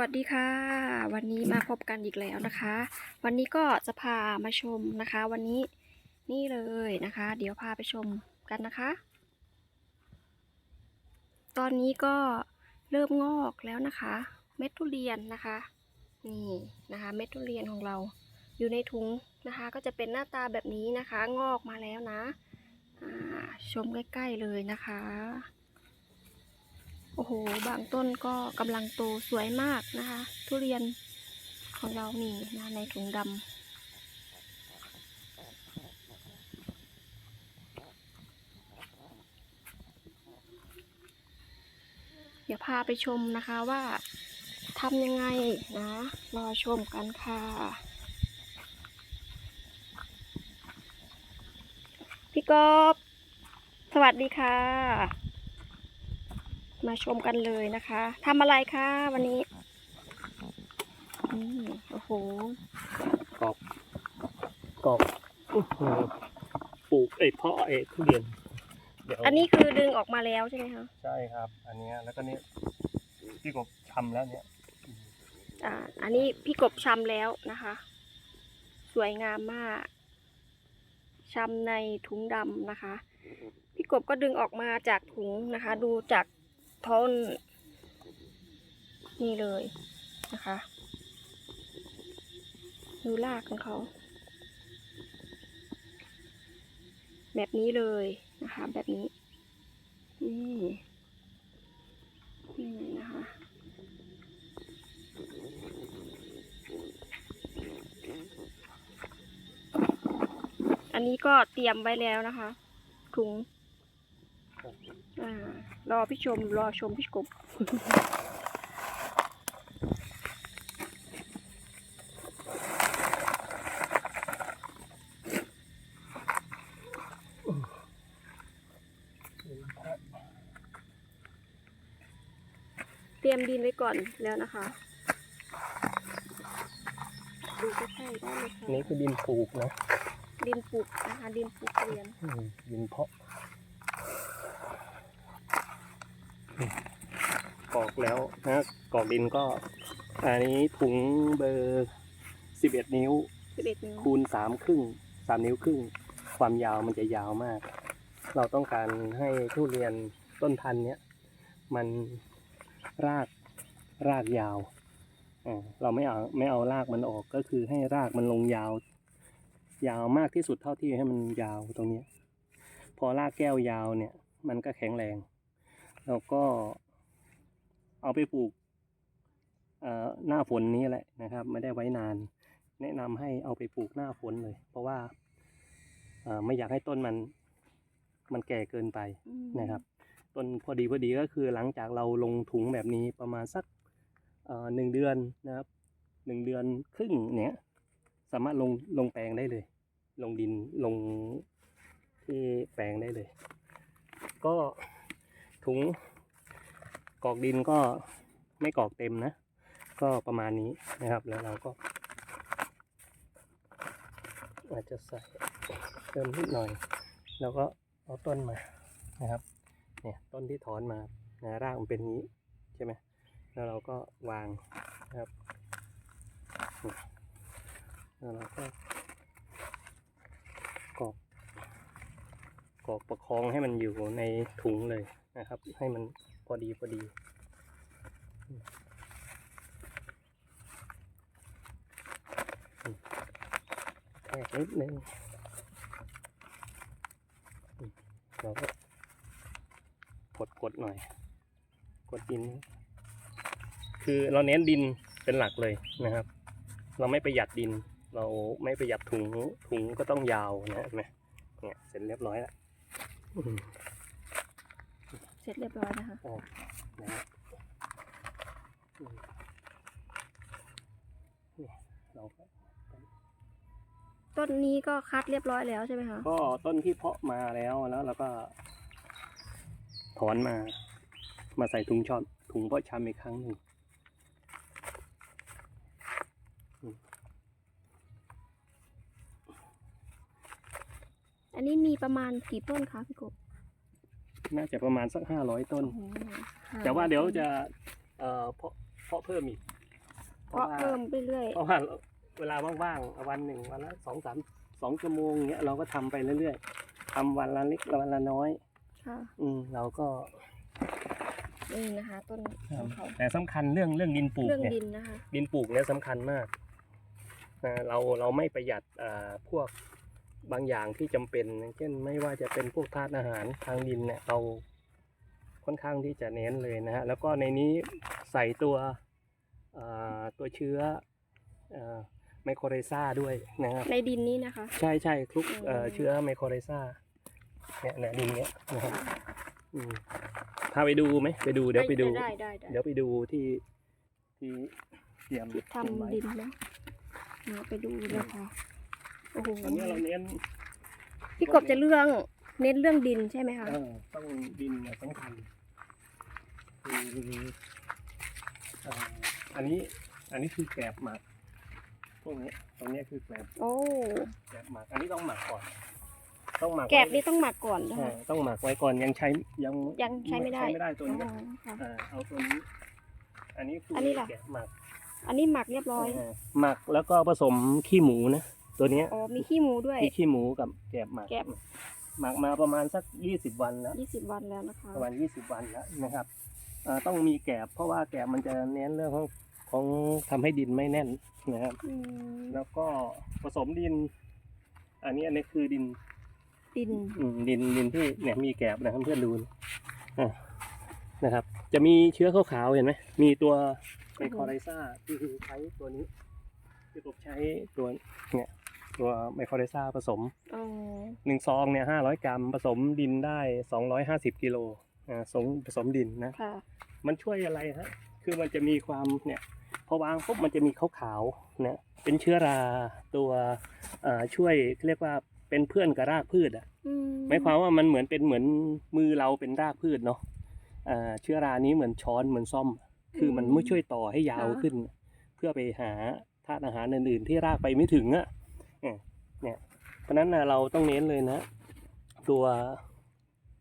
วัสดีค่ะ วันนี้มาพบกันอีกแล้วนะคะ วันนี้ก็จะพามาชมนะคะ วันนี้นี่เลยนะคะ เดี๋ยวพาไปชมกันนะคะ ตอนนี้ก็เริ่มงอกแล้วนะคะ เม็ดทุเรียนนะคะ นี่นะคะ เม็ดทุเรียนของเราอยู่ในถุงนะคะ ก็จะเป็นหน้าตาแบบนี้นะคะ งอกมาแล้วนะชมใกล้ๆเลยนะคะ โอ้โห บางต้นก็กำลังโตสวยมากนะคะ ทุเรียนของเรานี่นะในถุงดำเดี๋ยวพาไปชมนะคะว่าทำยังไงนะ รอชมกันค่ะ พี่กอบ สวัสดีค่ะ มาชมกันเลยนะคะทำอะไรคะวันนี้อืมโอ้โหกอกกอกอื้อหือปลูกไอ้เพาะไอ้ทุเรียนเดี๋ยวอันนี้คือดึงออกมาแล้วใช่ไหมคะใช่ครับ อันเนี้ยแล้วก็เนี้ยพี่กบทำแล้วเนี่ยอ่าอันนี้พี่กบชำแล้วนะคะ สวยงามมากชำในถุงดำนะคะ พี่กบก็ดึงออกมาจากถุงนะคะ ดูจาก ท้นนี่เลยนะคะดูรากของเขา แบบนี้เลยนะคะ แบบนี้ นี่นี่นะคะอันนี้ก็เตรียมไว้แล้วนะคะถุง รอพี่ชม รอชมพี่กบเตรียมดินไว้ก่อนแล้วนะคะดูใกล้ๆได้เลยค่ะอันนี้คือดินปลูกนะดินปลูกนะคะดินปลูกเรียน อืมดินเพาะอืมกร อกแล้วนะกรอกดินก็ อันนี้ถุงเบอร์สิบเอ็ดนิ้ว สิบเอ็ดนิ้วคูณสามครึ่งสามนิ้วครึ่ง ความยาวมันจะยาวมาก เราต้องการให้ทุเรียนต้นพันธุ์เนี้ยมันรากรากยาวอ่าเราไม่เอาไม่เอารากมันออกก็คือให้รากมันลงยาว ยาวมากที่สุดเท่าที่ให้มันยาวตรงเนี้ยพอรากแก้วยาวเนี่ย มันก็แข็งแรง แล้วก็ เอาไปปลูกหน้าฝนนี้แหละนะครับ ไม่ได้ไว้นาน แนะนำให้เอาไปปลูกหน้าฝนเลย เพราะว่าไม่อยากให้ต้นมันมันแก่เกินไปนะครับ ต้นพอดีพอดีก็คือหลังจากเราลงถุงแบบนี้ประมาณสักหนึ่งเดือนนะครับหนึ่งเดือนครึ่งเนี้ยสามารถลงลงแปลงได้เลย ลงดินลงที่แปลงได้เลย ก็ถุง กอกดินก็ไม่กอกเต็มนะ ก็ประมาณนี้นะครับแล้วเราก็ อาจจะใส่เติมนิดหน่อย แล้วก็เอาต้นมานะครับเนี่ยต้นที่ถอนมานะรากมันเป็นนี้ใช่ไหมแล้วเราก็วางนะครับแล้วเราก็กอกกอกประคองให้มันอยู่ในถุงเลยนะครับ ให้มัน อดีพอดี แทกนิดนึงเราก็กดกดหน่อย กดดิน คือเราเน้นดินเป็นหลักเลยนะครับ เราไม่ประหยัดดิน เราไม่ประหยัดถุงถุงก็ต้องยาวนะเห็นไหมเนี่ยเสร็จเรียบร้อยแล้ว เสร็จเรียบร้อยนะคะอ่านะฮะอืมเนี่ยเราก็ต้นนี้ก็คัดเรียบร้อยแล้วใช่ไหมคะก็ต้นที่เพาะมาแล้วแล้วเราก็ ถอนมา มาใส่ถุงช็อตถุงเพาะชำอีกครั้งหนึ่งอันนี้มีประมาณกี่ต้นคะพี่กบ น่าจะประมาณสักห้าร้อยต้นโอ้โหแต่ว่าเดี๋ยวจะเอ่อเพาะเพาะเพิ่มอีกเพราะเพิ่มไปเรื่อยเพราะว่าเวลาว่างๆวันหนึ่งวันละสองสามสองชั่วโมงเงี้ยเราก็ทำไปเรื่อยๆทำวันละเล็กวันละน้อยค่ะอืมเราก็นี่นะคะต้นของเขาแต่สำคัญเรื่องเรื่องดินปลูกเรื่องเนี่ยดินนะคะดินปลูกเนี่ยสำคัญมากนะเราเราไม่ประหยัดอ่าพวก บางอย่างที่จำเป็นอย่างเช่นไม่ว่าจะเป็นพวกธาตุอาหารทางดินเนี่ยเราค่อนข้างที่จะเน้นเลยนะฮะแล้วก็ในนี้ใส่ตัวอ่าตัวเชื้อไมโครไรซ่าด้วยนะครับในดินนี้นะคะ ใช่ใช่คลุกเอ่ออืมเชื้อไมโครไรซ่าเนี่ยเนี่ยดินเนี้ยนะครับอืมพาไปดูไหมไปดูเดี๋ยวไปดูได้ได้ได้เดี๋ยวไปดูที่ที่เตรียมที่เตรียมไว้ทำดินเนาะมาไปดูเลยค่ะ โอ้โหอันนี้เราเน้นพี่กบจะเรื่องเน้นเรื่องดินใช่ไหมคะเออต้องดินเนี่ยสำคัญคือเอ่ออันนี้อันนี้คือแกลบหมักพวกนี้ตรงเนี้ยคือแกลบโอ้แกลบหมัก อันนี้ต้องหมักก่อน ต้องหมักแกบไว้นี่ต้องหมักก่อนนะใช่คะต้องหมักไว้ก่อนยังใช้ยังยังใช้ไม่ได้ใช้ไม่ได้ตัวนี้อ๋อค่ะ อ่าเอาตัวนี้ อันนี้คืออนนี้ล่ะแกะหมัก อันนี้หมักเรียบร้อยาหมักแล้วก็ผสมขี้หมูนะ ตัวเนี้ยอ๋อมีขี้หมูด้วย มีขี้หมูกับแกบหมักแกบ หมักมาประมาณสักยี่สิบวันแล้ว ยี่สิบวันแล้วนะคะ ประมาณยี่สิบวันแล้วนะครับอ่าต้องมีแกบเพราะว่าแกบมันจะเน้นเรื่องของของทำให้ดินไม่แน่นนะครับ อืมแล้วก็ผสมดิน อันนี้อันนี้คือดินดิน อืมดินดินที่เนี่ยมีแกบนะครับเพื่อนดูนะอะนะครับ จะมีเชื้อขาวๆเห็นไหมมีตัวไมโครไรซ่าที่คือใช้ตัวนี้ที่ผมใช้ตัวเนี่ย ตัวไมโครไรซ่าผสมอ๋อหนึ่งซองเนี่ยห้าร้อยกรัมผสมดินได้สองร้อยห้าสิบกิโลอ่าสมผสมดินนะค่ะมันช่วยอะไรฮะคือมันจะมีความเนี่ยพอวางปุ๊บมันจะมีขาวๆนะเป็นเชื้อราตัวอ่าช่วยเรียกว่าเป็นเพื่อนกับรากพืชอะอืมหมายความว่ามันเหมือนเป็นเหมือนมือเราเป็นรากพืชเนาะอ่าเชื้อรานี้เหมือนช้อนเหมือนซ่อม คือมันไม่ช่วยต่อให้ยาวขึ้น เพื่อไปหาธาตุอาหารอื่นๆที่รากไปไม่ถึงอะ เนี่ยเนี่ยเพราะนั้นนะเราต้องเน้นเลยนะ ตัว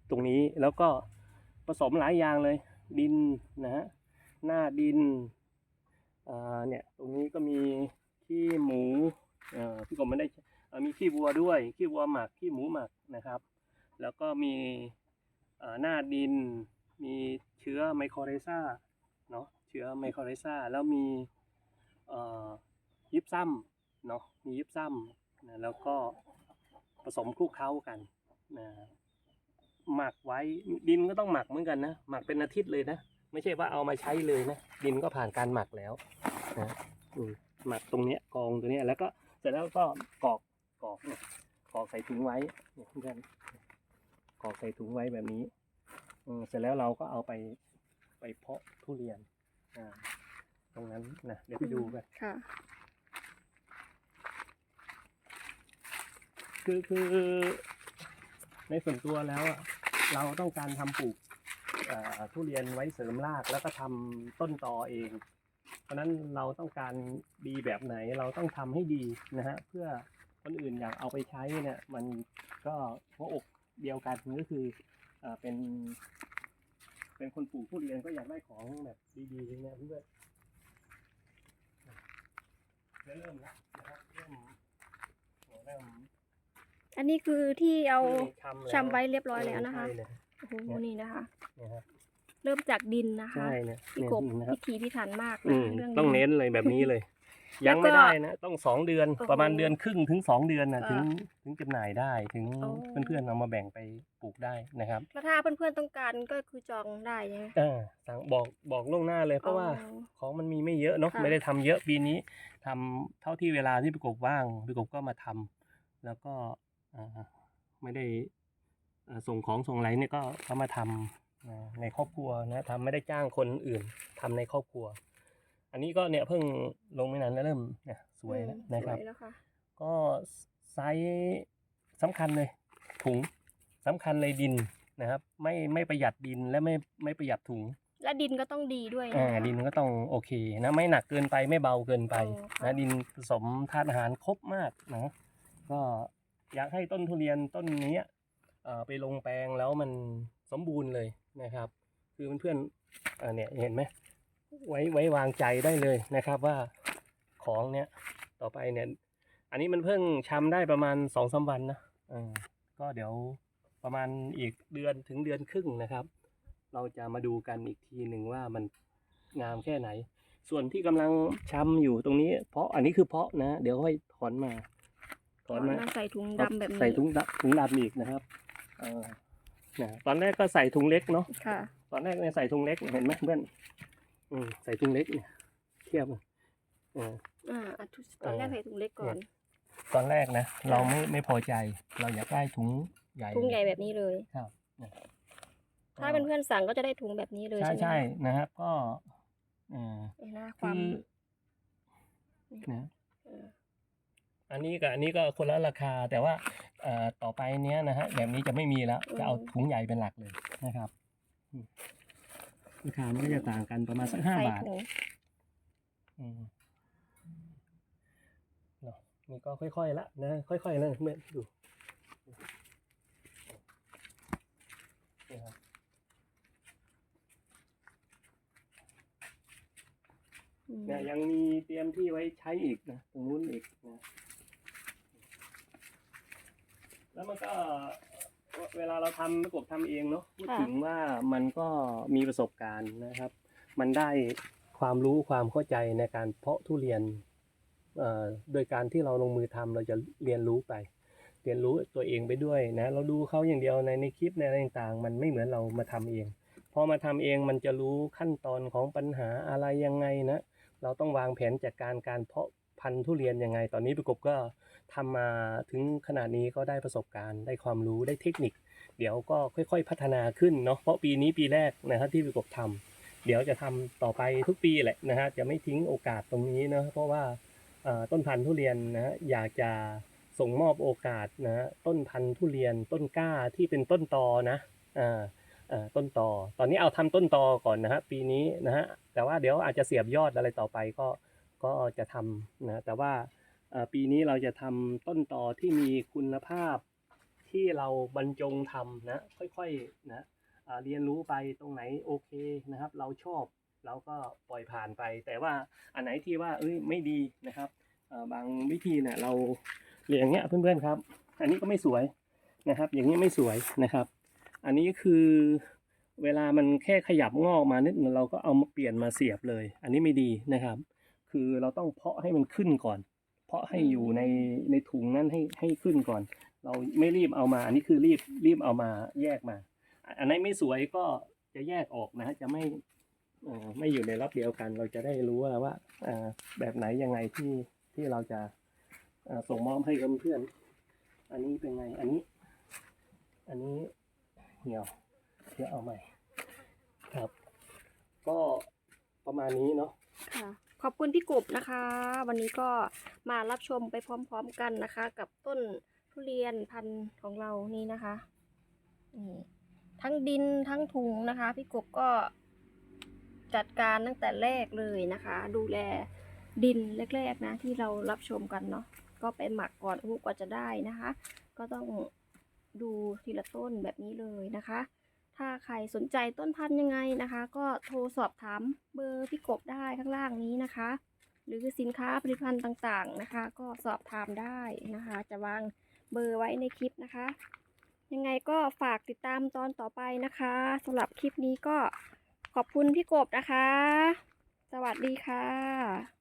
ตรงนี้แล้วก็ผสมหลายอย่างเลย ดินนะฮะหน้าดินอ่าเนี่ยตรงนี้ก็มีขี้หมูอ่อพี่กบไม่ได้มีขี้วัวด้วยขี้วัวหมักขี้หมูหมักนะครับ แล้วก็มีอ่อหน้าดิน มีเชื้อไมโครไรซ่าเนาะเชื้อไมโครไรซ่าแล้วมีอ่อยิบซ้ำ เนาะมียิบซ้ำนะแล้วก็ผสมคลุกเคล้ากันนะหมักไว้ดินก็ต้องหมักเหมือนกันนะ หมักเป็นอาทิตย์เลยนะ ไม่ใช่ว่าเอามาใช้เลยนะ ดินก็ผ่านการหมักแล้วนะหมักตรงเนี้ยกองตรงเนี้ยแล้วก็เสร็จแล้วก็กรอกกรอกเนี่ยกรอกใส่ถุงไว้เนี่ยเพื่อนกรอกใส่ถุงไว้แบบนี้เสร็จแล้วเราก็เอาไปไปเพาะทุเรียนอ่าตรงนั้นนะเดี๋ยวไปดูกันค่ะ คือคือในส่วนตัวแล้วอะเราต้องการทำปลูกทุเรียนไว้เสริมรากแล้วก็ทำต้นตอเอง เพราะนั้นเราต้องการดีแบบไหนเราต้องทำให้ดีนะฮะเพื่อคนอื่นอยากเอาไปใช้เนี่ยมันก็หัวอกเดียวกันก็คือเอ่อเป็นเป็นคนปลูกทุเรียนก็อยากได้ของแบบดีๆเนี่ยเพื่อนเริ่มแล้วนะครับเริ่มเริ่ม อันนี้คือที่เอาชำแล้วชำไว้เรียบร้อยแล้วนะคะใช่เนี่ยโอ้โหนี่นะคะเนี่ยครับเริ่มจากดินนะคะใช่เนี่ยพี่เนี่ยกบนะครัพิบถีพิถันมากอืนะมเรื่องต้องเน้นเลยแบบนี้เลยแล้วก็ยังไม่ได้นะ ต้องสองเดือนโอ้โหประมาณเดือนครึ่งถึงสองเดือนนะอ่าถึงถึงจำหน่ายได้ถึงโอ้เพื่อนๆเอามาแบ่งไปปลูกได้นะครับแล้วถ้าเพื่อนๆต้องการก็คือจองได้ใช่ไหมอ่าสั่งบอกบอกล่วงหน้าเลยเพราะว่าอ๋อของมันมีไม่เยอะเนาะค่ะไม่ได้ทำเยอะปีนี้ทำเท่าที่เวลาที่พี่กบว่างพี่กบก็มาทำแล้วก็อ่า ไม่ได้อ่าส่งของส่งอะไรเนี่ยก็ก็มาทำอ่าในครอบครัวนะทำไม่ได้จ้างคนอื่นทำในครอบครัว อันนี้ก็เนี่ยเพิ่งลงไม่นานแล้วเริ่มเนี่ยสวยแล้วอืมนะครับสวยแล้วค่ะก็ไซส์สำคัญเลยถุงสำคัญเลยดินนะครับ ไม่ไม่ประหยัดดินและไม่ไม่ประหยัดถุง และดินก็ต้องดีด้วยอ่านะคะดินก็ต้องโอเคนะไม่หนักเกินไปไม่เบาเกินไปอ๋อค่ะนะดินผสมธาตุอาหารครบมากนะก็ อยากให้ต้นทุเรียนต้นนี้ไปลงแปลงแล้วมันสมบูรณ์เลยนะครับ คือเพื่อนๆอ่าเนี่ยเห็นไหมไว้ไว้วางใจได้เลยนะครับว่าของเนี่ยต่อไปเนี่ย อันนี้มันเพิ่งชำได้ประมาณสองสามวันนะก็เดี๋ยวประมาณอีกเดือนถึงเดือนครึ่งนะครับ เราจะมาดูกันอีกทีหนึ่งว่ามันงามแค่ไหน ส่วนที่กำลังชำอยู่ตรงนี้ เพราะอันนี้คือเพาะนะ เดี๋ยวค่อยถอนมา ถอนมามาใส่ถุงดำแบบนี้ใส่ถุงดำถุงดำอีกนะครับเออนะตอนแรกก็ใส่ถุงเล็กเนาะค่ะ ตอนแรกเนี่ยใส่ถุงเล็กเห็นไหมเพื่อนอืมใส่ถุงเล็กเนี่ยเทียบเออ อ่าอะทุกตอนแรกใส่ถุงเล็กก่อน ตอนแรกนะเราไม่ไม่พอใจ เราอยากได้ถุงใหญ่ ถุงใหญ่แบบนี้เลย ครับนะถ้าเป็นเพื่อนสั่งก็จะได้ถุงแบบนี้เลยใช่ใช่ไหมใช่นะครับก็เออเห็นนะคคืวามอนะเออ อันนี้กับอันนี้ก็คนละราคาแต่ว่าเอ่อต่อไปเนี้ยนะฮะแบบนี้จะไม่มีแล้วจะเอาถุงใหญ่เป็นหลักเลยนะครับอืมราคามันก็จะต่างกันประมาณสักห้าใส่บาทถุงอืมเนาะนี่ก็ค่อยๆละนะค่อยๆนะเมื่อดูนี่ครับอืมเนี่ยยังมีเตรียมที่ไว้ใช้อีกนะตรงนู้นอีกนะ แล้วมันก็เวลาเราทำประกบทำเองเนาะพูดถึงว่ามันก็มีประสบการณ์นะครับ มันได้ความรู้ความเข้าใจในการเพาะทุเรียนเอ่อโดยการที่เราลงมือทำเราจะเรียนรู้ไป เรียนรู้ตัวเองไปด้วยนะ เราดูเขาอย่างเดียวในในคลิปในอะไรต่างๆ มันไม่เหมือนเรามาทำเอง พอมาทำเองมันจะรู้ขั้นตอนของปัญหาอะไรยังไงนะ เราต้องวางแผนจัดการการเพาะพันธุ์ทุเรียนยังไง ตอนนี้ประกบก็ ทำมาถึงขนาดนี้ก็ได้ประสบการณ์ได้ความรู้ได้เทคนิค เดี๋ยวก็ค่อยๆพัฒนาขึ้นเนาะเพราะปีนี้ปีแรกนะครับที่ประกบทำเดี๋ยวจะทำต่อไปทุกปีแหละนะฮะจะไม่ทิ้งโอกาสตรงนี้เนาะเพราะว่าต้นพันธุ์ทุเรียนนะฮะอยากจะส่งมอบโอกาสนะฮะต้นพันธุ์ทุเรียนต้นกล้าที่เป็นต้นตอนะอ่าอ่อต้นตอตอนนี้เอาทำต้นตอก่อนนะฮะปีนี้นะฮะแต่ว่าเดี๋ยวอาจจะเสียบยอดอะไรต่อไปก็ก็จะทำนะแต่ว่า ปีนี้เราจะทำต้นต่อที่มีคุณภาพที่เราบรรจงทำนะ ค่อยๆนะเรียนรู้ไปตรงไหนโอเคนะครับ เราชอบเราก็ปล่อยผ่านไป แต่ว่าอันไหนที่ว่าเอ้ยไม่ดีนะครับบางวิธีเนี่ยเราเรียนอย่างเงี้ยเพื่อนๆครับ อันนี้ก็ไม่สวยนะครับ อย่างนี้ไม่สวยนะครับ อันนี้คือเวลามันแค่ขยับงอกมานิดเราก็เอามาเปลี่ยนมาเสียบเลย อันนี้ไม่ดีนะครับ คือเราต้องเพาะให้มันขึ้นก่อน เพาะให้อยู่ในในถุงนั้นให้ให้ขึ้นก่อน เราไม่รีบเอามา อันนี้คือรีบรีบเอามาแยกมา อันไหนไม่สวยก็จะแยกออกนะฮะจะไม่เอ่อไม่อยู่ในรอบเดียวกัน เราจะได้รู้ว่าว่าเอ่อแบบไหนยังไงที่ที่เราจะเอ่อส่งมอบให้กับเพื่อนอันนี้เป็นไง อันนี้ อันนี้เหี่ยวเดี๋ยวเอาใหม่ ครับ ก็ประมาณนี้เนาะค่ะ ขอบคุณพี่กบนะคะ วันนี้ก็มารับชมไปพร้อม ๆกันนะคะ กับต้นทุเรียนพันธุ์ของเรานี่นะคะนี่ทั้งดินทั้งถุงนะคะ พี่กบก็จัดการตั้งแต่แรกเลยนะคะ ดูแลดินแรกๆนะ ที่เรารับชมกันเนาะก็ไปหมักก่อนอู้กว่าจะได้นะคะ ก็ต้องดูทีละต้นแบบนี้เลยนะคะ ถ้าใครสนใจต้นพันธุ์ยังไงนะคะ ก็โทรสอบถามเบอร์พี่กบได้ข้างล่างนี้นะคะ หรือสินค้าผลิตภัณฑ์ต่างๆนะคะ ก็สอบถามได้นะคะ จะวางเบอร์ไว้ในคลิปนะคะ ยังไงก็ฝากติดตามตอนต่อไปนะคะสำหรับคลิปนี้ก็ขอบคุณพี่กบนะคะ สวัสดีค่ะ